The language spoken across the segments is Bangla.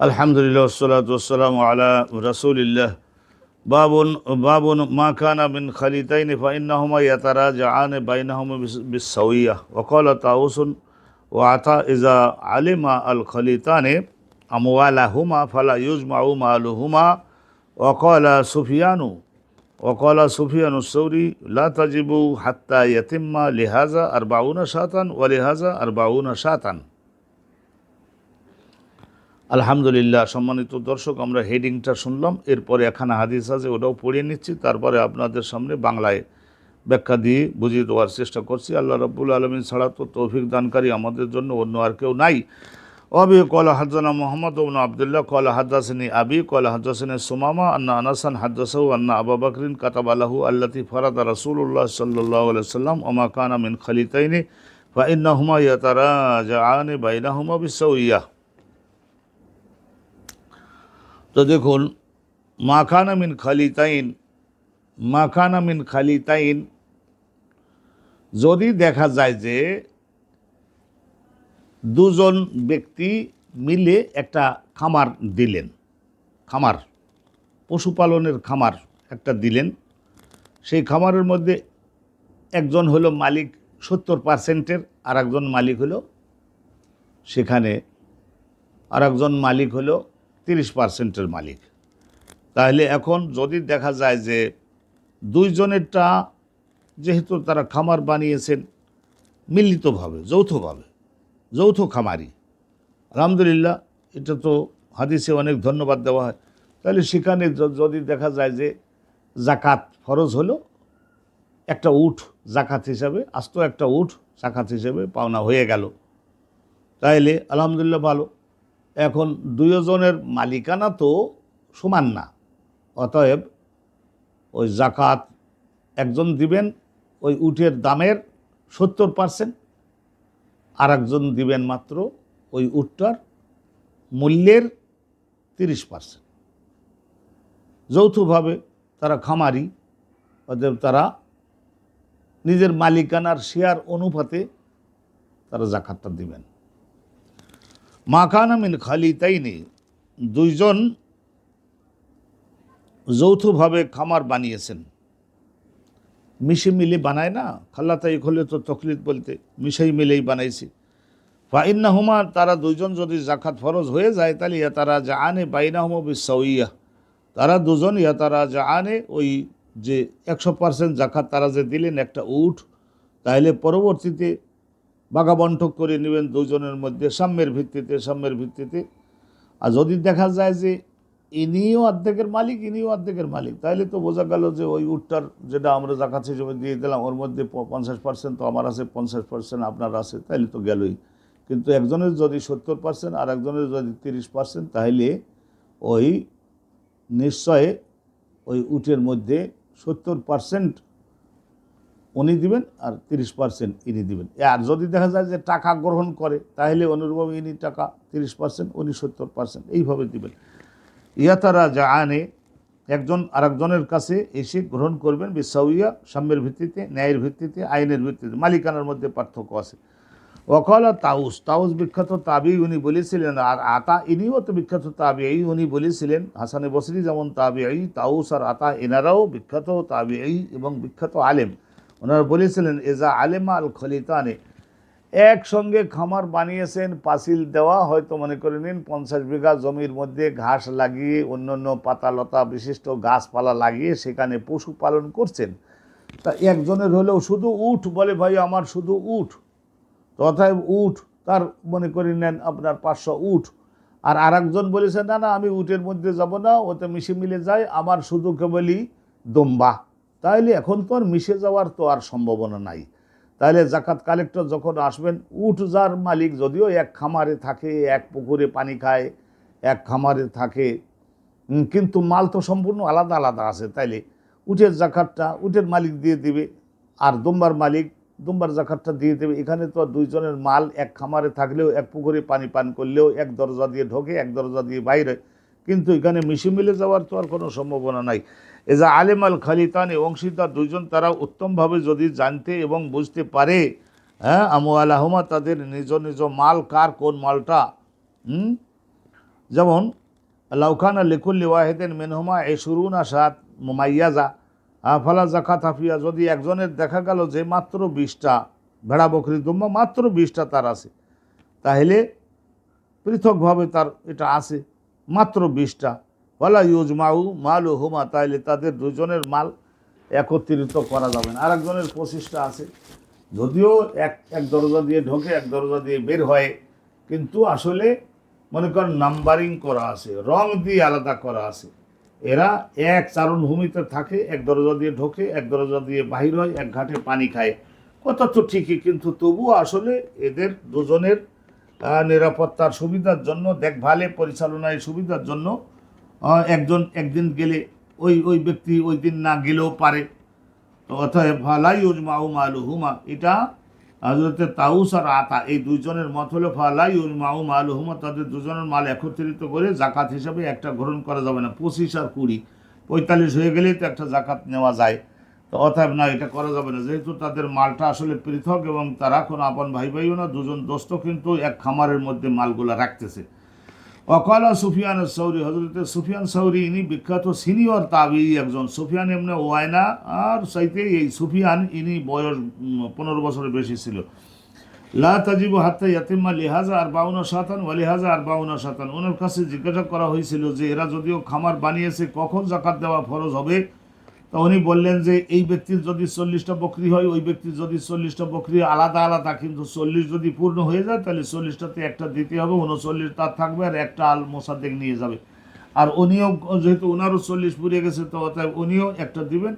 আলহামদুলিল্লাহ সালাতাম আলা রসুলিল্লাহ। বাবন, বাবুন মা কানা বিন খালি খালিতাইন ফাইনাহমা ইয়াতারা জাহান বাইনাহম বিসাউয়া ওকল তাউসুন ও আতা ইজা আলিমা আল খালিতানে আমওয়ালাহুমা ফালা ইউজমাউ মালুহুমা। ওকল সুফিয়ানু ওকলা সুফিয়ানু সৌরি লাতাজিবু হাত্তা ইয়াতিম্মা লিহাজা আর বাউনা শাতান ও লিহাজা আর বাউনা শাতান। আলহামদুলিল্লাহ, সম্মানিত দর্শক, আমরা হেডিংটা শুনলাম। এরপরে এখানে হাদিস আছে, ওটাও পড়িয়ে নিচ্ছি। তারপরে আপনাদের সামনে বাংলায় ব্যাখ্যা দিয়ে বুঝিয়ে দেওয়ার চেষ্টা করছি। আল্লাহ রব্বুল আলমিন ছাড়া তো তৌফিক দানকারী আমাদের জন্য অন্য আর কেউ নাই। অবি কলা হাজানা মোহাম্মদ ওবন আবদুল্লাহ, কলা হাদাসিনী আবি, কলা হাদাসিনী সুমামা, আন্না আনাসান হাদাসাহু আন্না আবা বকরিন কাতাব আলাহু আল্লাতি ফরাদা রসুল্লাহ সাল্লাহ সাল্লাম ওমা কানা মিন খালিতাইনি ফা ইন্নাহুমা ইয়াতারা জাআনে বাইনাহুমা বিসাউইয়া তো দেখুন, মাখানা মিন খালিতাইন, মাখানা মিন খালিতাইন, যদি দেখা যায় যে দুজন ব্যক্তি মিলে একটা খামার দিলেন, খামার, পশুপালনের খামার একটা দিলেন, সেই খামারের মধ্যে একজন হলো মালিক সত্তর পার্সেন্টের আর একজন মালিক হলো সেখানে আর একজন মালিক হলো তিরিশ পার্সেন্টের মালিক। তাহলে এখন যদি দেখা যায় যে দুইজনেরটা যেহেতু তারা খামার বানিয়েছেন, মিলিতভাবে, যৌথভাবে, যৌথ খামারি, আলহামদুলিল্লাহ এটা তো হাদিসে অনেক ধন্যবাদ দেওয়া হয়। তাহলে সেখানে যদি দেখা যায় যে জাকাত ফরজ হলো, একটা উঠ জাকাত হিসাবে, আস্ত একটা উঠ জাকাত হিসেবে পাওনা হয়ে গেল। তাইলে আলহামদুলিল্লাহ ভালো। এখন দুজনের মালিকানা তো সমান না। অতএব ওই জাকাত একজন দিবেন, ওই উটের দামের সত্তর পার্সেন্ট আর একজন দিবেন মাত্র ওই উটটার মূল্যের তিরিশ পার্সেন্ট যৌথভাবে তারা খামারি, অতএব তারা নিজের মালিকানার শেয়ার অনুপাতে তারা জাকাতটা দিবেন। মাখানা মিন খালি তাইনি দুইজন যৌথভাবে খামার বানিয়েছেন। মিশে মিলে বানায় না খাল্লা তাই খোলে তো তকলিদ বলতে, মিশাই মিলেই বানাইছি। ফাইন্না হুমা তারা দুইজন যদি জাকাত ফরজ হয়ে যায়, তাহলে ইয়া তারা যা আনে বাইনা হুমা বিসাউইয়া তারা দুজন ইয়া তারা যা আনে ওই যে একশো পার্সেন্ট জাকাত তারা যে দিলেন একটা উঠ, তাহলে পরবর্তীতে বাগাবন্ঠক করে নেবেন দুজনের মধ্যে, সাম্যের ভিত্তিতে সাম্যের ভিত্তিতে। আর যদি দেখা যায় যে ইনিও অর্ধেকের মালিক, ইনিও অর্ধেকের মালিক, তাহলে তো বোঝা গেল যে ওই উটটার যেটা আমরা জাকাত হিসেবে দিয়ে দিলাম, ওর মধ্যে পঞ্চাশ পার্সেন্ট তো আমার আছে, পঞ্চাশ পার্সেন্ট আপনার আছে, তাহলে তো গেলই। কিন্তু একজনের যদি সত্তর পার্সেন্ট আর একজনের যদি তিরিশ পার্সেন্ট তাহলে ওই নিশ্চয় ওই উটের মধ্যে সত্তর পার্সেন্ট উনি দিবেন আর তিরিশ পার্সেন্ট ইনি দিবেন। আর যদি দেখা যায় যে টাকা গ্রহণ করে, তাহলে অনুরূপভাবে ইনি টাকা তিরিশ পার্সেন্ট উনি সত্তর পার্সেন্ট এইভাবে দিবেন। ইয়াতারা যা আনে একজন আরেকজনের কাছে এসে গ্রহণ করবেন বিসাউইয়া সাম্যের ভিত্তিতে, ন্যায়ের ভিত্তিতে, আইনের ভিত্তিতে, মালিকানার মধ্যে পার্থক্য আছে। ওকলা তাউস তাউস বিখ্যাত তাবি উনি বলেছিলেন, আর আতা ইনিও তো বিখ্যাত তাবি এই উনি বলেছিলেন, হাসানে বসরি যেমন তাবি এই তাউস আর আতা এনারাও বিখ্যাত তাবি এই এবং বিখ্যাত আলেম। ওনারা বলেছিলেন, এজা আলেমা আল খলিতানে। একসঙ্গে খামার বানিয়েছেন, পাঁচিল দেওয়া, হয়তো মনে করে নিন, পঞ্চাশ বিঘা জমির মধ্যে ঘাস লাগিয়ে অন্য অন্য পাতালতা বিশিষ্ট গাছপালা লাগিয়ে সেখানে পশুপালন করছেন। তা একজনের হলেও শুধু উঠ বলে, ভাই, আমার শুধু উঠ। তথায় উঠ, তার মনে করে নেন, আপনার পাঁচশো উঠ। আর আরেকজন বলেছে, না না, আমি উটের মধ্যে যাব না, ওতে মিশে মিলে যায় আমার শুধু কেবলই দম্বা। তাইলে এখন তো আর মিশে যাওয়ার তো আর সম্ভাবনা নাই। তাহলে জাকাত কালেক্টর যখন আসবেন, উঠ যার মালিক, যদিও এক খামারে থাকে, এক পুকুরে পানি খায়, এক খামারে থাকে কিন্তু মাল তো সম্পূর্ণ আলাদা আলাদা আছে। তাইলে উটের জাকাতটা উটের মালিক দিয়ে দিবে, আর দুম্বার মালিক দুম্বার জাকাতটা দিয়ে দেবে। এখানে তো দুইজনের মাল এক খামারে থাকলেও, এক পুকুরে পানি পান করলেও এক দরজা দিয়ে ঢোকে, এক দরজা দিয়ে বাইরে। কিন্তু এখানে মিশে মিলে যাওয়ার তো আর কোনো সম্ভাবনা নাই। এজা আলেম আল খালিতানি অংশীদার দুইজন তারা উত্তমভাবে যদি জানতে এবং বুঝতে পারে হ্যাঁ আমু আলাহমা তাদের নিজ নিজ মাল কার, কোন মালটা যেমন, লাউখানা লিকুল্লি ওয়াহেদিন মেনহুমা এ শুরুনা সাত মাইয়াজা ফলা জাকাত হাফিয়া, যদি একজনের দেখা গেল যে মাত্র বিশটা ভেড়া বকরি দুম্বা, মাত্র বিশটা তার আছে, তাহলে পৃথকভাবে তার এটা আছে, মাত্র বিশটা। ফলা ইউজমাউ মাল ও হুমা, তাইলে তাদের দুজনের মাল একত্রিত করা যাবে না। আরেকজনের পঁচিশটা আছে। যদিও এক এক দরজা দিয়ে ঢোকে, এক দরজা দিয়ে বের হয়, কিন্তু আসলে মনে করেন নাম্বারিং করা আছে, রং দিয়ে আলাদা করা আছে। এরা এক চারণভূমিতে থাকে, এক দরজা দিয়ে ঢোকে, এক দরজা দিয়ে বাহির হয়, এক ঘাটে পানি খায়। কথা তো ঠিকই, কিন্তু তবুও আসলে এদের দুজনের নিরাপত্তার সুবিধার জন্য, দেখভালে, পরিচালনায় সুবিধার জন্য একজন, একদিন গেলে ওই ওই ব্যক্তি ওই দিন না গেলেও পারে। তো অতএব উজমাউ মালু হুমা এটা হজরতে তাউস আর আতা, এই দুইজনের মত হলো ফালাই উজমাউ মালু হুমা তাদের দুজনের মাল একত্রিত করে জাকাত হিসাবে একটা গ্রহণ করা যাবে না, পঁচিশ আর কুড়ি। পঁয়তাল্লিশ হয়ে গেলেই তো একটা জাকাত নেওয়া যায়। তো অতএব না, এটা করা যাবে না, যেহেতু তাদের মালটা আসলে পৃথক এবং তারা কোনো আপন ভাই ভাইও না, দুজন দোস্ত কিন্তু এক খামারের মধ্যে মালগুলা রাখতেছে। অকালা সুফিয়ান সৌরি হজরতে সুফিয়ান সৌরি, ইনি বিখ্যাত সিনিয়র তাবি একজন। সুফিয়ান এমনি ওয়াইনা আর সাইতে এই সুফিয়ান ইনি বয়স পনেরো বছরের বেশি ছিল। লা তাজিবু হাত্তা ইয়াতিম্মা লিহাজা আর বাউনা শাতান ওয়া লিহাজা আর বাউনা সাতান ওনার কাছে জিজ্ঞাসা করা হয়েছিল যে, এরা যদিও খামার বানিয়েছে, কখন জাকাত দেওয়া ফরজ হবে? তা উনি বললেন যে এই ব্যক্তির যদি চল্লিশটা বকরি হয়, ওই ব্যক্তির যদি চল্লিশটা বকরি আলাদা আলাদা, কিন্তু চল্লিশ যদি পূর্ণ হয়ে যায়, তাহলে চল্লিশটাতে একটা দিতে হবে, উনচল্লিশ তার থাকবে আর একটা আল মোসাদ্দেক নিয়ে যাবে। আর উনিও যেহেতু ওনারও চল্লিশ পুড়ে গেছে, তো অতএব উনিও একটা দিবেন।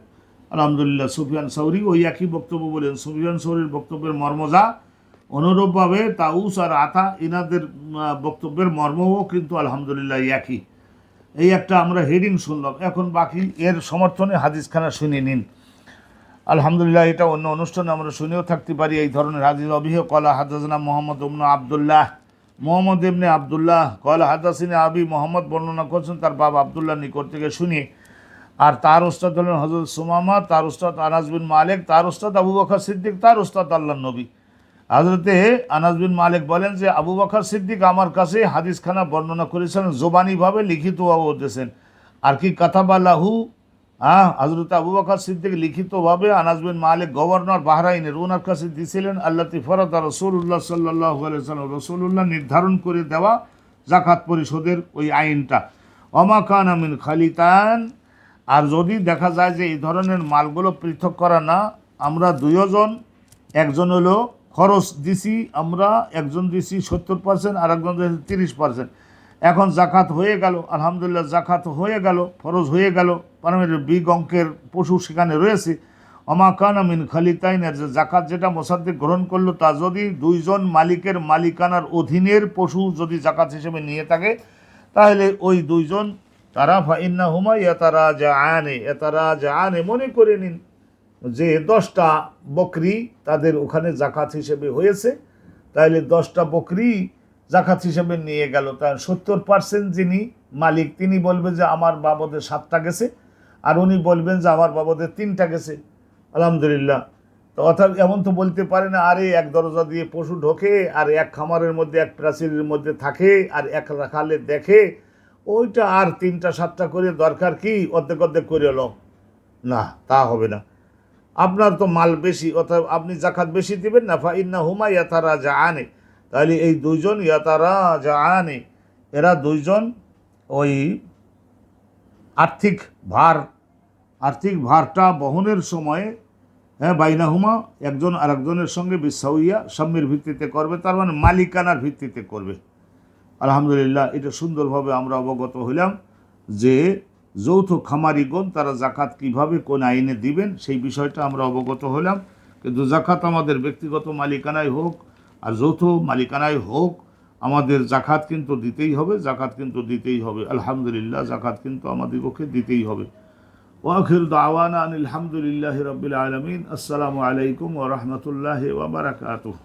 আলহামদুলিল্লাহ, সুফিয়ান সৌরি ওই একই বক্তব্য বলেন। সুফিয়ান সৌরির বক্তব্যের মর্মজা অনুরূপভাবে তাউস আর আতা, ইনাদের বক্তব্যের মর্মও কিন্তু আলহামদুলিল্লাহ একই। এই একটা আমরা হেডিং শুনলাম। এখন বাকি এর সমর্থনে হাদিসখানা শুনে নিন। আলহামদুলিল্লাহ, এটা অন্য অনুষ্ঠানে আমরা শুনেও থাকতে পারি এই ধরনের হাদিস। অভিহ কলা হাদাসনা মোহাম্মদ উমন আবদুল্লাহ। মোহাম্মদ ইবনে আবদুল্লাহ কলা হাদাসিনে আবি মোহাম্মদ বর্ণনা করছেন, তার বাবা আবদুল্লাহ নিকট থেকে শুনি। আর তার উস্তাদ হলেন হজরত সুমামা, তার উস্তাদ আনাস বিন মালিক, তার উস্তাদ আবু বকর সিদ্দিক, তার উস্তাদ আল্লাহ নবী। হজরতে আনাস বিন মালিক বলেন যে আবু বকর সিদ্দিক আমার কাছে হাদিসখানা বর্ণনা করেছেন, জোবানিভাবে লিখিত দিয়েছেন আর কি কাতাবা লাহু হ্যাঁ হজরত আবু বকর সিদ্দিক লিখিতভাবে আনাস বিন মালিক গভর্নর বাহরাইনের ওনার কাছে দিয়েছিলেন আল্লাহ তিফরত রসুল্লাহ সাল্লাহ সাল্লাম রসুল্লাহ নির্ধারণ করে দেওয়া জাকাত পরিষদের ওই আইনটা। অমা খান আমিন খালিতান, আর যদি দেখা যায় যে এই ধরনের মালগুলো পৃথক করা না, আমরা দুইজন, একজন হলো খরচ দিছি আমরা, একজন দিছি সত্তর পার্সেন্ট আর একজন দিয়েছি তিরিশ পার্সেন্ট এখন জাকাত হয়ে গেল, আলহামদুলিল্লাহ জাকাত হয়ে গেল, ফরজ হয়ে গেল। পারমের বিগ অঙ্কের পশু সেখানে রয়েছে। অমা কান আমিন খালিতাইনের যে জাকাত যেটা মোসাদ্দিক গ্রহণ করল, তা যদি দুইজন মালিকের মালিকানার অধীনের পশু যদি জাকাত হিসেবে নিয়ে থাকে, তাহলে ওই দুইজন, তারা ফাইন্না হুমা তারা যা আনে তারা যা আনে মনে করে নিন যে দশটা বকরি তাদের ওখানে জাকাত হিসেবে হয়েছে তাহলে দশটা বকরি জাকাত হিসেবে নিয়ে গেল। তার সত্তর পার্সেন্ট যিনি মালিক, তিনি বলবেন যে আমার বাবদের সাতটা গেছে, আর উনি বলবেন যে আমার বাবদের তিনটা গেছে। আলহামদুলিল্লাহ। তো অর্থাৎ এমন তো বলতে পারে না, আরে এক দরজা দিয়ে পশু ঢোকে, আর এক খামারের মধ্যে, এক প্রাচীরের মধ্যে থাকে, আর এক রাখালে দেখে, ওইটা আর তিনটা সাতটা করে দরকার কি? অর্ধেক অর্ধেক করে লো না, তা হবে না। আপনার তো মাল বেশি, অর্থাৎ আপনি জাকাত বেশি দিবেন না ফা ইন্না হুমা ইয়াতারা যা আনে তাহলে এই দুইজন ইয়াতারা যা আনে এরা দুইজন ওই আর্থিক ভার, আর্থিক ভারটা বহনের সময়ে হ্যাঁ বাইনাহুমা একজন আরেকজনের সঙ্গে বিশ্বাউইয়া সাম্যের ভিত্তিতে করবে, তার মানে মালিকানার ভিত্তিতে করবে। আলহামদুলিল্লাহ, এটা সুন্দরভাবে আমরা অবগত হইলাম যে যৌথ খামারিগণ তারা জাকাত কীভাবে কোন আইনে দিবেন সেই বিষয়টা আমরা অবগত হলাম। কিন্তু জাকাত আমাদের ব্যক্তিগত মালিকানায় হোক আর যৌথ মালিকানায় হোক, আমাদের জাকাত কিন্তু দিতেই হবে, জাকাত কিন্তু দিতেই হবে। আলহামদুলিল্লাহ, জাকাত কিন্তু আমাদের পক্ষে দিতেই হবে। ওয়াখির দাওয়ানা আনিল হামদুলিল্লাহ রবিল আলমিন। আসসালামু আলাইকুম ওরহমতুল্লাহ ওবরাকাতুহ